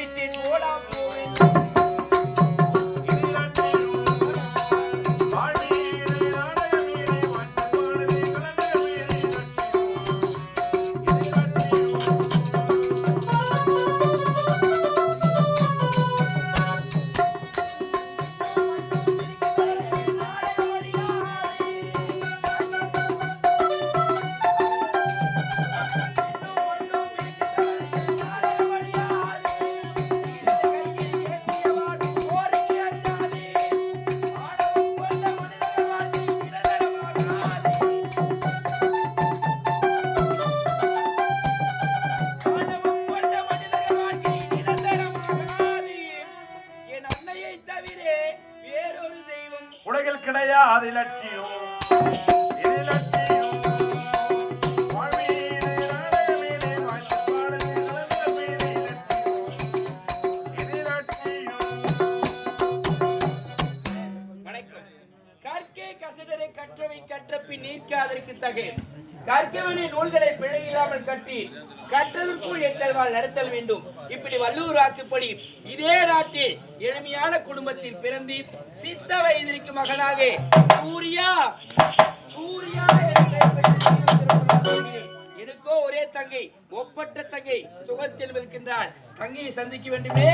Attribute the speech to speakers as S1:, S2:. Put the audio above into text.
S1: விட்டு போடா
S2: போய். கிடையாது லட்சியம்.
S1: கற்கே கசடரை கற்றவை கற்ற பின் நீர்க்க அதற்கு தகை. கற்கவனை நூல்களை பிழை இல்லாமல் கட்டி கற்றதற்குள் எட்டல்வாள் நடத்தல் வேண்டும். இப்படி வள்ளுவர் வாக்குப்படி இதே நாட்டில் எளிமையான குடும்பத்தில் பிறந்து சித்த வயதிற்கு மகனாக சூர்யா சூர்யா எனக்கோ ஒரே தங்கை ஒப்பற்ற தங்கை சுகத்தில் இருக்கின்றாள் தங்கையை சந்திக்க வேண்டுமே?